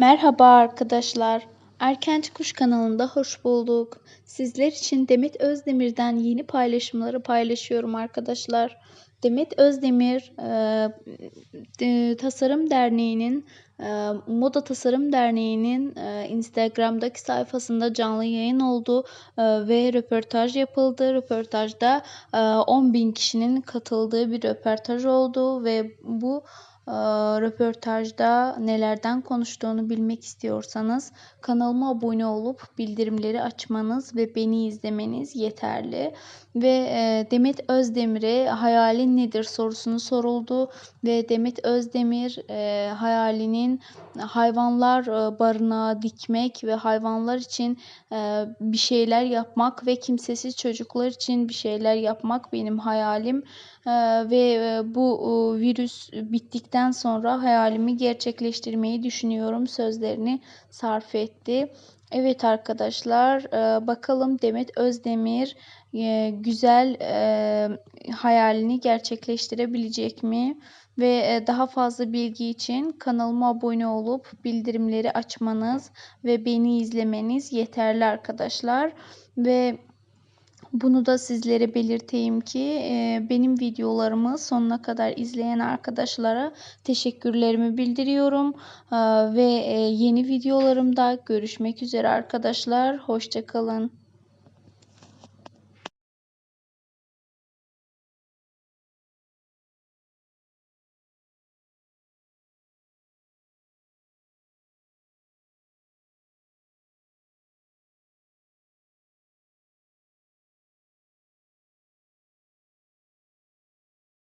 Merhaba arkadaşlar. Erkenci Kuş kanalında hoş bulduk. Sizler için Demet Özdemir'den yeni paylaşımları paylaşıyorum arkadaşlar. Demet Özdemir e, Tasarım Derneği'nin e, Moda Tasarım Derneği'nin e, Instagram'daki sayfasında canlı yayın oldu ve röportaj yapıldı. Röportajda e, 10 bin kişinin katıldığı bir röportaj oldu ve bu röportajda nelerden konuştuğunu bilmek istiyorsanız kanalıma abone olup bildirimleri açmanız ve beni izlemeniz yeterli. Ve Demet Özdemir'e hayalin nedir sorusunu soruldu ve Demet Özdemir hayalinin hayvanlar barınağı dikmek ve hayvanlar için bir şeyler yapmak ve kimsesiz çocuklar için bir şeyler yapmak benim hayalim ve bu virüs bittikten sonra hayalimi gerçekleştirmeyi düşünüyorum sözlerini sarf etti. Evet arkadaşlar bakalım Demet Özdemir güzel hayalini gerçekleştirebilecek mi? Ve daha fazla bilgi için kanalıma abone olup bildirimleri açmanız ve beni izlemeniz yeterli arkadaşlar. Ve bunu da sizlere belirteyim ki benim videolarımı sonuna kadar izleyen arkadaşlara teşekkürlerimi bildiriyorum. Ve yeni videolarımda görüşmek üzere arkadaşlar. Hoşçakalın.